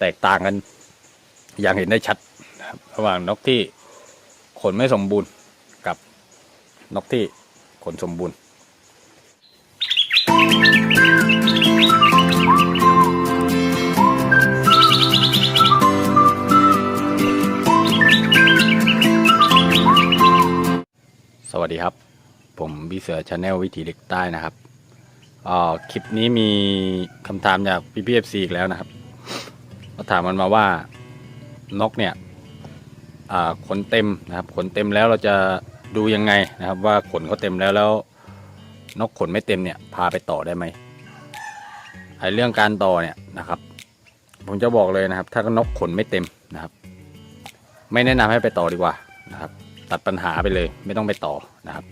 แตกต่างกัน อย่างเห็นได้ชัดนะครับระหว่างนกที่ขนไม่สมบูรณ์กับนกที่ขนสมบูรณ์สวัสดีครับ ผมบีเสือชาแนลวิถีเด็กใต้นะครับอ่าคลิปนี้มีคำถามจากพี่พีเอฟซีอีกแล้วนะครับ เขาถามมันมาว่านกเนี่ยขนเต็มนะครับขนเต็มแล้วเราจะดูยังไงนะครับ ว่าขนเขาเต็มแล้วแล้ว นกขนไม่เต็มเนี่ยพาไปต่อได้ไหมไอเรื่องการต่อเนี่ยนะครับ ผมจะบอกเลยนะครับ ถ้านกขนไม่เต็มนะครับ ไม่แนะนำให้ไปต่อดีกว่านะครับ ตัดปัญหาไปเลย ไม่ต้องไปต่อนะครับ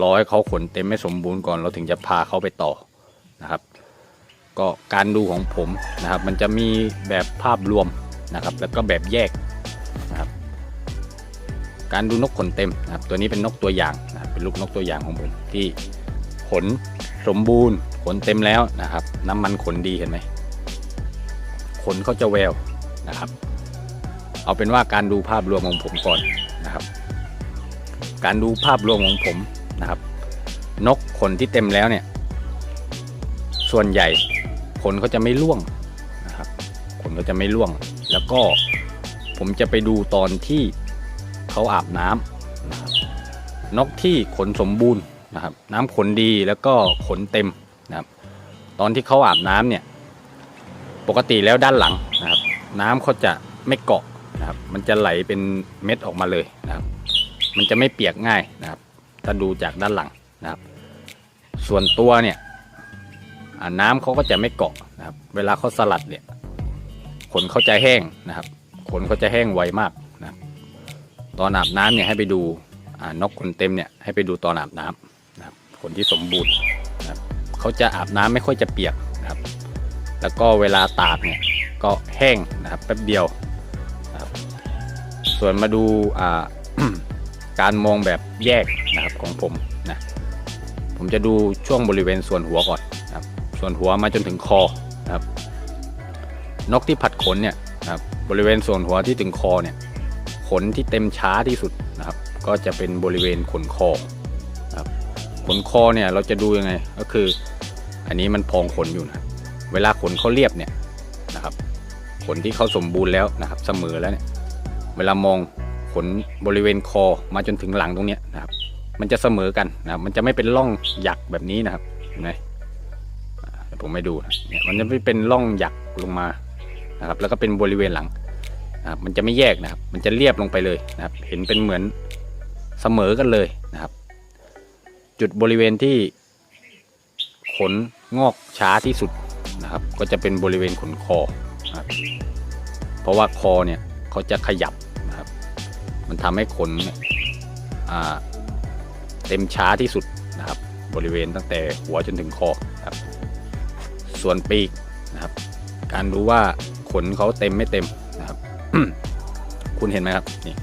รอให้เขาขนเต็มไม่สมบูรณ์ก่อนเราถึงจะพาเขาไปต่อนะครับ ก็การดูของผมนะครับ มันจะมีแบบภาพรวมนะครับ แล้วก็แบบแยกนะครับ การดูนกขนเต็มนะครับ ตัวนี้เป็นนกตัวอย่างนะครับเป็นลูกนกตัวอย่างของผมที่ขนสมบูรณ์ขนเต็มแล้วนะครับ น้ำมันขนดีเห็นไหมขนเขาจะแววนะครับ เอาเป็นว่าการดูภาพรวมของผมก่อนนะครับ การดูภาพรวมของผมนะครับ นกขนที่เต็มแล้วเนี่ย ส่วนใหญ่ ขนเขาจะไม่ร่วงนะครับขนเขาจะไม่ร่วง แล้วก็ผมจะไปดูตอนที่เขาอาบน้ำนะครับนกที่ขนสมบูรณ์นะครับ น้ำขนดีแล้วก็ขนเต็มนะครับ ตอนที่เขาอาบน้ำเนี่ย ปกติแล้วด้านหลังนะครับ น้ำเขาจะไม่เกาะนะครับ มันจะไหลเป็นเม็ดออกมาเลยนะครับ มันจะไม่เปียกง่ายนะครับ ถ้าดูจากด้านหลังนะครับ ส่วนตัวเนี่ย น้ำเขาก็จะไม่เกาะนะครับ เวลาเขาสลัดเนี่ยขนเขาจะแห้งนะครับ ขนเขาจะแห้งไวมากนะครับตอนอาบน้ำเนี่ยให้ไปดูนกขนเต็มเนี่ยให้ไปดูตอนอาบน้ำนะครับขนที่สมบูรณ์นะครับเขาจะอาบน้ำไม่ค่อยจะเปียกนะครับ แล้วก็เวลาตากเนี่ยก็แห้งนะครับแป๊บเดียวนะครับส่วนมาดูาการมองแบบแยกนะครับของผมนะผมจะดูช่วงบริเวณส่วนหัวก่อน ส่วนหัวมาจนถึงคอนะครับ นกที่ผัดขนเนี่ยนะครับบริเวณส่วนหัวที่ถึงคอเนี่ยขนที่เต็มช้าที่สุดนะครับ ก็จะเป็นบริเวณขนคอนะครับขนคอเนี่ยเราจะดูยังไงก็คือ อันนี้มันพองขนอยู่นะเวลาขนเขาเรียบเนี่ยนะครับ ขนที่เขาสมบูรณ์แล้วนะครับเสมอแล้วเนี่ยเวลามองขนบริเวณคอมาจนถึงหลังตรงเนี้ยนะครับ มันจะเสมอกันนะครับ มันจะไม่เป็นร่องหยักแบบนี้นะครับเห็นไหม ผมไม่ดูนะเนี่ยมันจะไม่เป็นร่องหยักลงมานะครับ แล้วก็เป็นบริเวณหลังนะครับมันจะไม่แยกนะครับ มันจะเรียบลงไปเลยนะครับ เห็นเป็นเหมือนเสมอกันเลยนะครับ จุดบริเวณที่ขนงอกช้าที่สุดนะครับ ก็จะเป็นบริเวณขนคอนะครับเพราะว่าคอเนี่ยเขาจะขยับนะครับ มันทำให้ขนเนี่ยอ่าเต็มช้าที่สุดนะครับ บริเวณตั้งแต่หัวจนถึงคอ ส่วนปีกนะครับ การรู้ว่าขนเขาเต็มไม่เต็มนะครับ คุณเห็นไหมครับนี่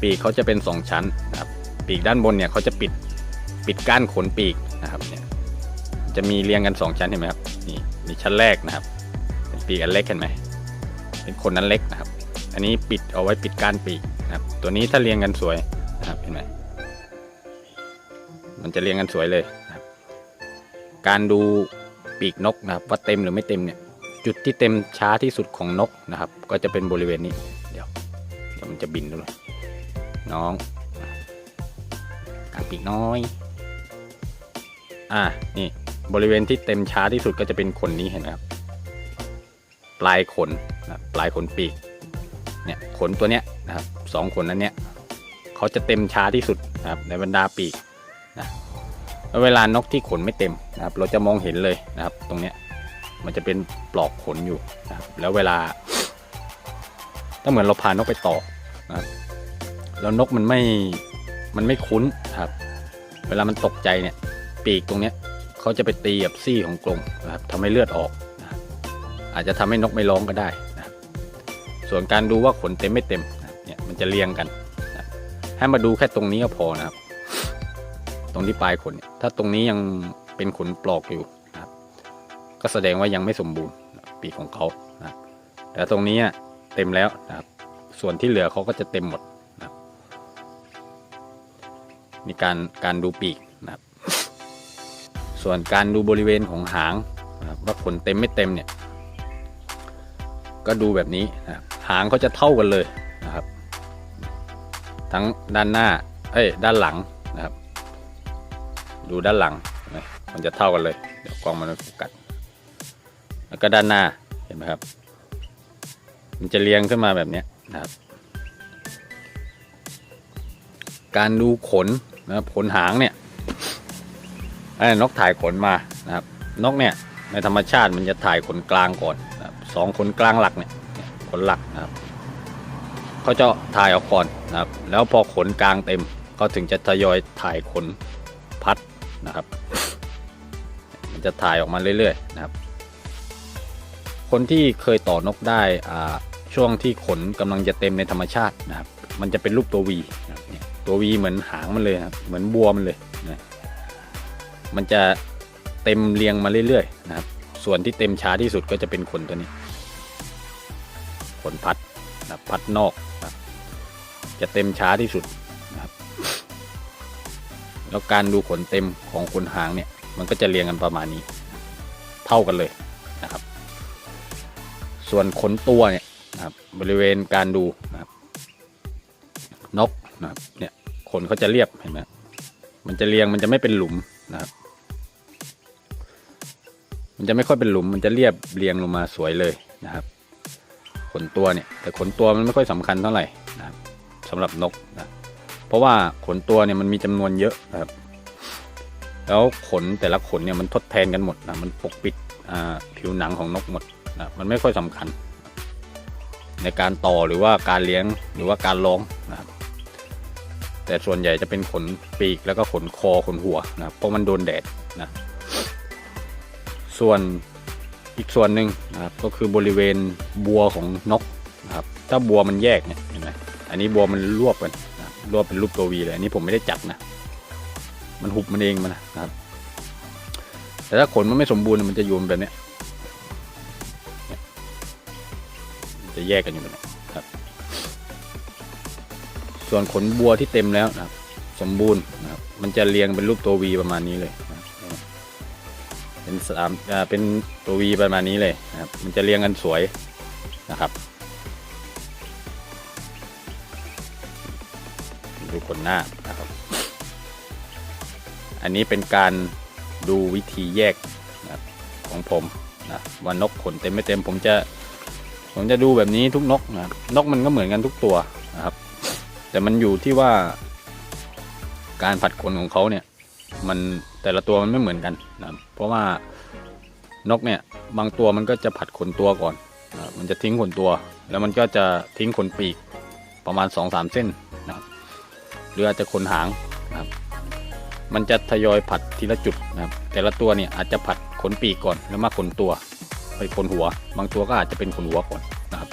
ปีกเขาจะเป็นสองชั้นนะครับ ปีกด้านบนเนี่ยเขาจะปิดปิดก้านขนปีกนะครับเนี่ยจะมีเรียงกันสองชั้นเห็นไหมครับนี่นี่ชั้นแรกนะครับ เป็นปีกอันเล็กเห็นไหมเป็นคนนั้นเล็กนะครับ อันนี้ปิดเอาไว้ปิดก้านปีกนะครับ ตัวนี้ถ้าเรียงกันสวยนะครับเห็นไหมมันจะเรียงกันสวยเลยนะครับ การดู ปีกนกนะครับว่าเต็มหรือไม่เต็มเนี่ยจุดที่เต็มช้าที่สุดของนกนะครับ ก็จะเป็นบริเวณนี้ เดี๋ยวเดี๋ยวมันจะบินด้วยน้องกางปีกน้อย อ่านี่บริเวณที่เต็มช้าที่สุดก็จะเป็นขนนี้เห็นไหมครับปลายขนนะปลายขนปีกเนี่ยขนตัวเนี้ยนะครับสองขนนั้นเนี้ยเขาจะเต็มช้าที่สุดนะครับในบรรดาปีกนะ เวลานกที่ขนไม่เต็มนะครับ เราจะมองเห็นเลยนะครับ ตรงเนี้ยมันจะเป็นปลอกขนอยู่นะครับ แล้วเวลา ถ้าเหมือนเราพานกไปต่อนะครับ แล้วนกมันไม่มันไม่คุ้นครับ เวลามันตกใจเนี่ย ปีกตรงเนี้ยเขาจะไปตีกับซี่ของกรงนะครับทำให้เลือดออกอาจจะทำให้นกไม่ร้องก็ได้นะส่วนการดูว่าขนเต็มไม่เต็มนะเนี่ยมันจะเรียงกันนะให้มาดูแค่ตรงนี้ก็พอนะครับ ตรงที่ปลายขนเนี่ยถ้าตรงนี้ยังเป็นขนปลอกอยู่นะครับ ก็แสดงว่ายังไม่สมบูรณ์ปีกของเขานะแต่ตรงนี้เต็มแล้วนะครับ ส่วนที่เหลือเขาก็จะเต็มหมดนะครับมีการการดูปีกนะครับ ส่วนการดูบริเวณของหางนะครับว่าขนเต็มไม่เต็มเนี่ย ก็ดูแบบนี้นะครับหางเขาจะเท่ากันเลยนะครับ ทั้งด้านหน้าเอ้ยด้านหลังนะครับ ดูด้านหลังนไหมมันจะเท่ากันเลย เดี๋ยวกล้องมันไม่โฟกัสแล้วก็ด้านหน้าเห็นไหมครับ มันจะเรียงขึ้นมาแบบนี้นะครับ การดูขนนะครับขนหางเนี่ยไอ้นกถ่ายขนมานะครับ นกเนี่ยในธรรมชาติมันจะถ่ายขนกลางก่อนนะครับสองขนกลางหลักเนี่ยเนี่ยขนหลักนะครับเขาจะถ่ายออกก่อนนะครับ แล้วพอขนกลางเต็มเขาถึงจะทยอยถ่ายขนพัด นะครับมันจะถ่ายออกมาเรื่อยๆนะครับ คนที่เคยต่อนกได้อ่าช่วงที่ขนกำลังจะเต็มในธรรมชาตินะครับ มันจะเป็นรูปตัววีนะครับตัววีเหมือนหางมันเลยครับเหมือนบัวมันเลยนะมันจะเต็มเรียงมาเรื่อยๆนะครับ ส่วนที่เต็มช้าที่สุดก็จะเป็นขนตัวนี้ ขนพัดนะพัดนอกนะจะเต็มช้าที่สุด แล้วการดูขนเต็มของขนหางเนี่ย มันก็จะเรียงกันประมาณนี้ เท่ากันเลยนะครับ ส่วนขนตัวเนี่ยนะครับบริเวณการดูนะครับนกนะครับเนี่ยขนเขาจะเรียบเห็นไหมมันจะเรียงมันจะไม่เป็นหลุมนะครับ มันจะไม่ค่อยเป็นหลุม มันจะเรียบเรียงลงมาสวยเลยนะครับ ขนตัวเนี่ยแต่ขนตัวมันไม่ค่อยสำคัญเท่าไหร่นะครับสำหรับนกนะ เพราะว่าขนตัวเนี่ยมันมีจำนวนเยอะนะครับ แล้วขนแต่ละขนเนี่ยมันทดแทนกันหมดนะมันปกปิดผิวหนังของนกหมดนะมันไม่ค่อยสำคัญ ในการต่อหรือว่าการเลี้ยงหรือว่าการร้องนะครับ แต่ส่วนใหญ่จะเป็นขนปีกแล้วก็ขนคอขนหัวนะเพราะมันโดนแดดนะส่วนอีกส่วนหนึ่งนะครับก็คือบริเวณบัวของนกนะครับ ถ้าบัวมันแยกเนี่ยเห็นไหมอันนี้บัวมันรวบกัน รัวบเป็นรูปตัววีเลยอันนี้ผมไม่ได้จัดนะ มันหุบมันเองมันนะครับ แต่ถ้าขนมันไม่สมบูรณ์มันจะอยู่แบบนี้จะแยกกันอยู่แบบนี้ครับ ส่วนขนบัวที่เต็มแล้วนะครับ สมบูรณ์นะครับ มันจะเรียงเป็นรูปตัววีประมาณนี้เลยนะเป็นสามอ่าเป็นตัววีประมาณนี้เลยนะครับ มันจะเรียงกันสวยนะครับ หน้านะครับ อันนี้เป็นการดูวิธีแยกนะของผมนะว่านกขนเต็มไม่เต็มผมจะผมจะดูแบบนี้ทุกนกนะนกมันก็เหมือนกันทุกตัวนะครับ แต่มันอยู่ที่ว่า การผัดขนของเขาเนี่ยมันแต่ละตัวมันไม่เหมือนกันนะเพราะว่านกเนี่ยบางตัวมันก็จะผัดขนตัวก่อนนะมันจะทิ้งขนตัว แล้วมันก็จะทิ้งขนปีกประมาณ2อสเส้นนะครับ หรืออาจจะขนหางนะครับ มันจะทยอยผัดทีละจุดนะครับ แต่ละตัวเนี่ยอาจจะผัดขนปีกก่อนแล้วมาขนตัวไปขนหัว บางตัวก็อาจจะเป็นขนหัวก่อนนะครับ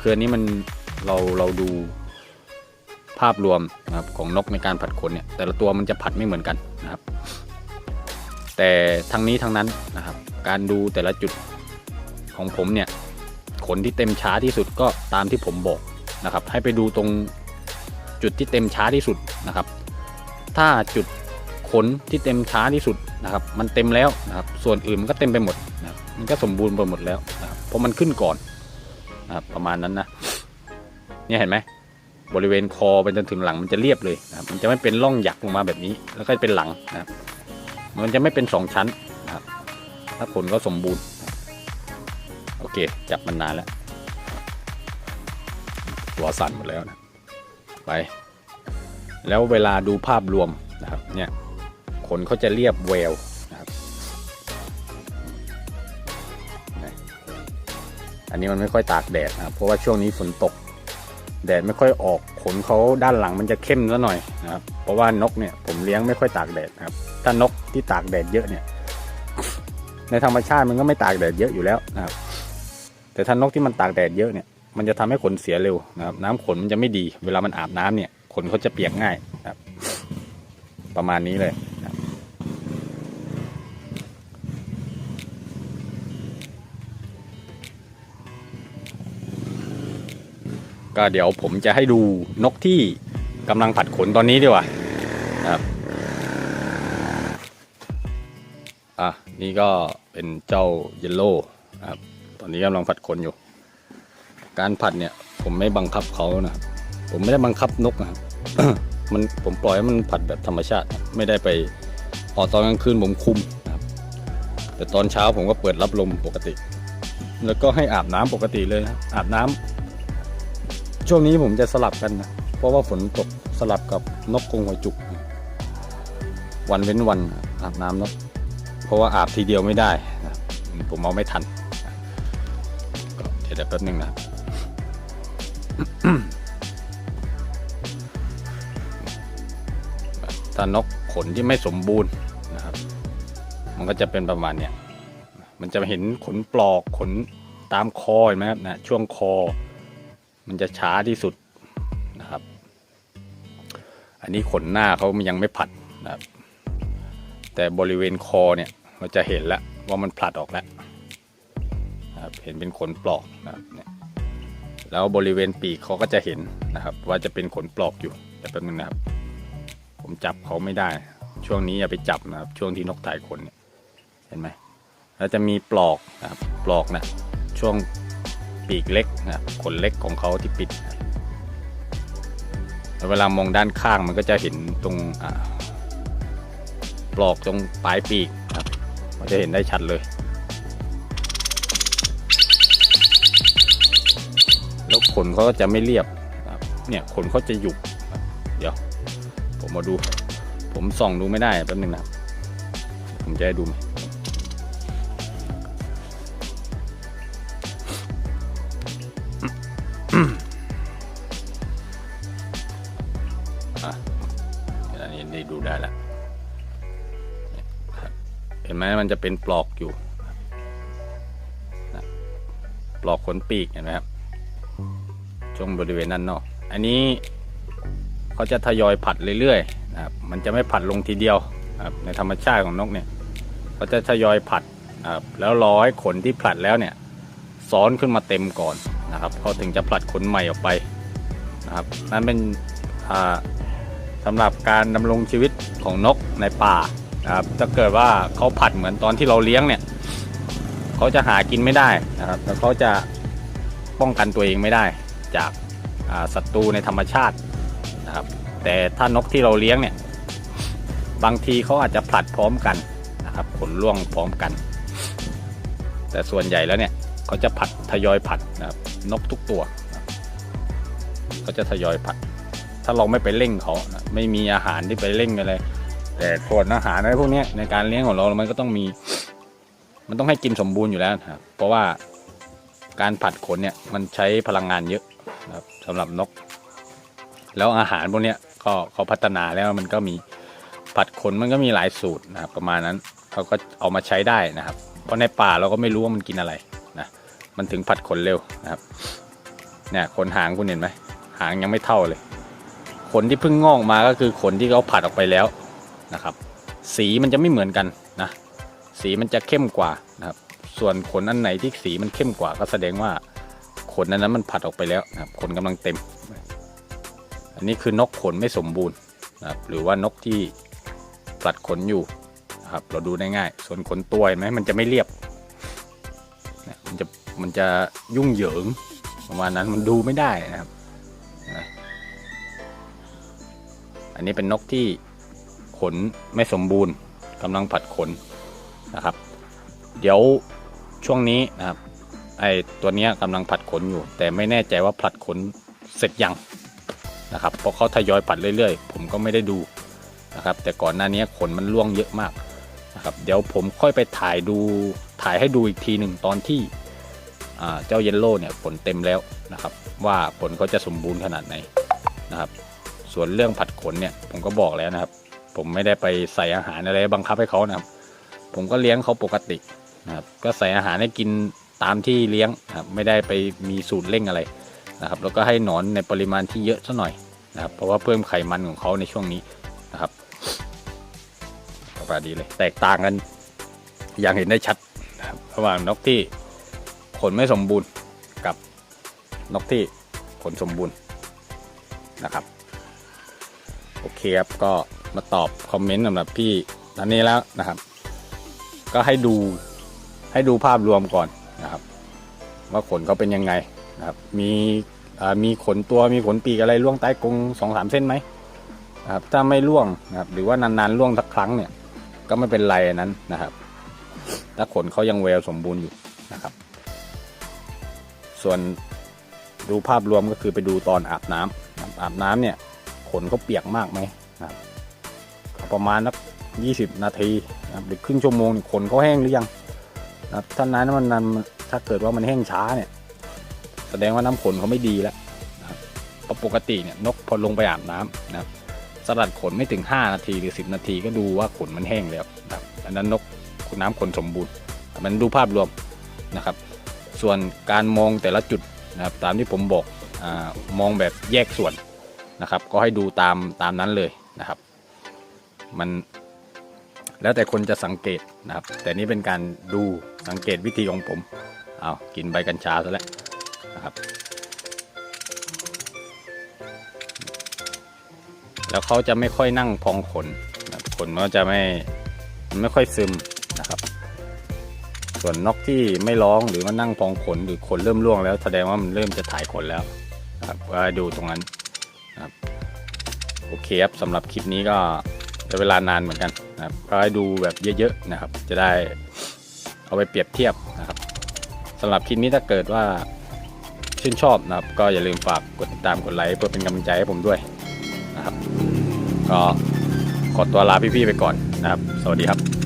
คืออันนี้มันเราเราดูภาพรวมนะครับของนกในการผัดขนเนี่ยแต่ละตัวมันจะผัดไม่เหมือนกันนะครับ แต่ทั้งนี้ทั้งนั้นนะครับ การดูแต่ละจุดของผมเนี่ยขนที่เต็มช้าที่สุดก็ตามที่ผมบอกนะครับ ให้ไปดูตรง จุดที่เต็มช้าที่สุดนะครับ ถ้าจุดขนที่เต็มช้าที่สุดนะครับ มันเต็มแล้วนะครับ ส่วนอื่นมันก็เต็มไปหมดนะมันก็สมบูรณ์ไปหมดแล้วนะครับเพราะมันขึ้นก่อนนะครับประมาณนั้นนะเนี่ยเห็นไหมบริเวณคอไปจนถึงหลังมันจะเรียบเลยนะครับ มันจะไม่เป็นร่องหยักลงมาแบบนี้ แล้วก็เป็นหลังนะครับ มันจะไม่เป็นสองชั้นนะครับ ถ้าขนก็สมบูรณ์ โอเค จับมันนานแล้วตัวสั่นหมดแล้วนะ ไป แล้วเวลาดูภาพรวมนะครับเนี่ยขนเขาจะเรียบแววนะครับอันนี้มันไม่ค่อยตากแดดนะครับเพราะว่าช่วงนี้ฝนตก แดดไม่ค่อยออกขนเขาด้านหลังมันจะเข้มซะหน่อยนะครับเพราะว่านกเนี่ยผมเลี้ยงไม่ค่อยตากแดดนะครับ ถ้านกที่ตากแดดเยอะเนี่ย ในธรรมชาติมันก็ไม่ตากแดดเยอะอยู่แล้วนะครับ แต่ถ้านกที่มันตากแดดเยอะเนี่ย มันจะทำให้ขนเสียเร็วนะครับ น้ำขนมันจะไม่ดี เวลามันอาบน้ำเนี่ย ขนเขาจะเปียกง่ายนะครับ ประมาณนี้เลยก็เดี๋ยวผมจะให้ดูนกที่กำลังผัดขนตอนนี้ดีกว่าครับอะนี่ก็เป็นเจ้าเยลโล่ครับ ตอนนี้กำลังผัดขนอยู่ การผัดเนี่ย ผมไม่บังคับเขานะผมไม่ได้บังคับนกนะครับมันผมปล่อยให้มันผัดแบบธรรมชาติ ไม่ได้ไปออกตอนกลางคืนผมคุมนะครับ แต่ตอนเช้าผมก็เปิดรับลมปกติ แล้วก็ให้อาบน้ำปกติเลยนะอาบน้ำช่วงนี้ผมจะสลับกันนะเพราะว่าฝนตกสลับกับนกกรงหัวจุก วันเว้นวันอาบน้ำนกเพราะว่าอาบทีเดียวไม่ได้นะผมเอาไม่ทันก็เดี๋ยวเดี๋ยวแป๊บนึงนะครับ ถ้านกขนที่ไม่สมบูรณ์นะครับ มันก็จะเป็นประมาณเนี้ยมันจะเห็นขนปลอกขนตามคอเห็นไหมครับนะช่วงคอ มันจะช้าที่สุดนะครับ อันนี้ขนหน้าเขามันยังไม่ผัดนะครับ แต่บริเวณคอเนี่ยเราจะเห็นแล้วว่ามันผลัดออกแล้วนะครับเห็นเป็นขนปลอกนะครับเนี่ย แล้วบริเวณปีกเขาก็จะเห็นนะครับ ว่าจะเป็นขนปลอกอยู่แต่แป๊บนึงนะครับ ผมจับเขาไม่ได้ ช่วงนี้อย่าไปจับนะครับ ช่วงที่นกถ่ายขนเนี่ยเห็นไหมแล้วจะมีปลอกนะครับปลอกนะ ช่วงปีกเล็กนะขนเล็กของเขาที่ปิดแล้วเวลามองด้านข้างมันก็จะเห็นตรงปลอกตรงปลายปีกครับมันจะเห็นได้ชัดเลย นเขาก็จะไม่เรียบเนี่ยขนเขาจะหยุบเดี๋ยว ผมมาดู ผมส่องดูไม่ได้แป๊บนึงนะผมจะให้ดูไหมาอันนี้ได้ดูได้แล้วเห็นไหมมันจะเป็นปลอกอยู่ปลอกขนปีกเห็นไหมครับ ช่วงบริเวณนั้นเนาะอันนี้เขาจะทยอยผัดเรื่อยๆนะครับมันจะไม่ผัดลงทีเดียวครับในธรรมชาติของนกเนี่ยเขาจะทยอยผัดนะครับแล้วรอให้ขนที่ผลัดแล้วเนี่ยซ้อนขึ้นมาเต็มก่อนนะครับเขาถึงจะผลัดขนใหม่ออกไปนะครับนั่นเป็นอ่าสำหรับการดำรงชีวิตของนกในป่านะครับถ้าเกิดว่าเขาผัดเหมือนตอนที่เราเลี้ยงเนี่ยเขาจะหากินไม่ได้นะครับแล้วเขาจะป้องกันตัวเองไม่ได้ จากศัตรูในธรรมชาตินะครับ แต่ถ้านกที่เราเลี้ยงเนี่ย บางทีเขาอาจจะผลัดพร้อมกันนะครับขนร่วงพร้อมกัน แต่ส่วนใหญ่แล้วเนี่ยเขาจะผัดทยอยผัดนะครับนกทุกตัวนะครับเขาจะทยอยผัด ถ้าเราไม่ไปเร่งเขาไม่มีอาหารที่ไปเร่งอะไรแต่ส่วนอาหารอะไรพวกนี้ในการเลี้ยงของเรามันก็ต้องมี มันต้องให้กินสมบูรณ์อยู่แล้วครับเพราะว่า การผัดขนเนี่ยมันใช้พลังงานเยอะนะครับสำหรับนก แล้วอาหารพวกเนี้ยก็เขาพัฒนาแล้วมันก็มีผัดขนมันก็มีหลายสูตรนะครับ ประมาณนั้นเขาก็เอามาใช้ได้นะครับ เพราะในป่าเราก็ไม่รู้ว่ามันกินอะไรนะมันถึงผัดขนเร็วนะครับเนี่ยขนหางคุณเห็นไหมหางยังไม่เท่าเลย ขนที่เพิ่งงอกมาก็คือขนที่เขาผัดออกไปแล้วนะครับ สีมันจะไม่เหมือนกันนะสีมันจะเข้มกว่า ส่วนขนอันไหนที่สีมันเข้มกว่าก็แสดงว่าขนนั้นนั้นมันผัดออกไปแล้วนะครับขนกำลังเต็ม อันนี้คือนกขนไม่สมบูรณ์นะครับหรือว่านกที่ผลัดขนอยู่นะครับเราดูได้ง่าย ส่วนขนตัวเห็นไหมมันจะไม่เรียบมันจะมันจะยุ่งเหยิงประมาณนั้นมันดูไม่ได้นะครับนะอันนี้เป็นนกที่ขนไม่สมบูรณ์กำลังผัดขนนะครับ เดี๋ยว ช่วงนี้นะครับไอตัวนี้ยกำลังผัดขนอยู่ แต่ไม่แน่ใจว่าผัดขนเสร็จยังนะครับเพราะเขาทยอยผัดเรื่อยๆ ผมก็ไม่ได้ดูนะครับ แต่ก่อนหน้านี้ขนมันร่วงเยอะมากนะครับ เดี๋ยวผมค่อยไปถ่ายดูถ่ายให้ดูอีกทีหนึ่งตอนที่เจ้าเยลโล่เนี่ยผลเต็มแล้วนะครับ ว่าผลเขาจะสมบูรณ์ขนาดไหนนะครับ ส่วนเรื่องผัดขนเนี่ยผมก็บอกแล้วนะครับ ผมไม่ได้ไปใส่อาหารอะไรบังคับให้เขานะครับ ผมก็เลี้ยงเขาปกติ นะครับก็ใส่อาหารให้กินตามที่เลี้ยงนะครับไม่ได้ไปมีสูตรเร่งอะไรนะครับแล้วก็ให้หนอนในปริมาณที่เยอะซะหน่อยนะครับเพราะว่าเพิ่มไขมันของเขาในช่วงนี้นะครับประมาณนี้เลยแตกต่างกันอย่างเห็นได้ชัดนะครับระหว่างนกที่ขนไม่สมบูรณ์กับนกที่ขนสมบูรณ์นะครับโอเคครับก็มาตอบคอมเมนต์สำหรับพี่ท่านนี้แล้วนะครับ ก็ให้ดู ให้ดูภาพรวมก่อนนะครับ ว่าขนเขาเป็นยังไงนะครับ มีมีขนตัวมีขนปีกอะไรล่วงใต้กรงสองสามเส้นไหมนะครับ ถ้าไม่ล่วงนะครับหรือว่านานๆล่วงสักครั้งเนี่ย ก็ไม่เป็นไรนั้นนะครับ ถ้าขนเขายังแววสมบูรณ์อยู่นะครับ ส่วนดูภาพรวมก็คือไปดูตอนอาบน้ำอาบน้ำเนี่ยขนเขาเปียกมากไหมนะครับประมาณนักยี่สิบนาทีนะครับหรือครึ่งชั่วโมงขนเขาแห้งหรือยัง ครับถ้านั้นมันมันถ้าเกิดว่ามันแห้งช้าเนี่ย แสดงว่าน้ำขนเขาไม่ดีแล้วนะครับเพราะปกติเนี่ยนกพอลงไปอาบน้ำนะครับสลัดขนไม่ถึง 5 นาทีหรือ 10 นาทีก็ดูว่าขนมันแห้งแล้วนะครับอันนั้นนกคุณน้ำขนสมบูรณ์มันดูภาพรวมนะครับ ส่วนการมองแต่ละจุดนะครับตามที่ผมบอกอมองแบบแยกส่วนนะครับ ก็ให้ดูตามตามนั้นเลยนะครับ มัน แล้วแต่คนจะสังเกตนะครับ แต่นี่เป็นการดูสังเกตวิธีของผมเอากินใบกัญชาซะแล้วนะครับ แล้วเขาจะไม่ค่อยนั่งพองขนนะขนมันก็จะไม่ไม่ค่อยซึมนะครับ ส่วนนกที่ไม่ร้องหรือว่านั่งพองขนหรือขนเริ่มร่วงแล้ว แสดงว่ามันเริ่มจะถ่ายขนแล้วนะครับก็ดูตรงนั้นนะครับโอเคครับสำหรับคลิปนี้ก็ใช้เวลานานเหมือนกัน นะครับก็ให้ดูแบบเยอะๆนะครับ จะได้เอาไปเปรียบเทียบนะครับสำหรับคลิปนี้ถ้าเกิดว่าชื่นชอบนะครับ ก็อย่าลืมฝากกดติดตามกดไลค์เพื่อเป็นกำลังใจให้ผมด้วยนะครับ ก็ขอตัวลาพี่ๆไปก่อนนะครับ สวัสดีครับ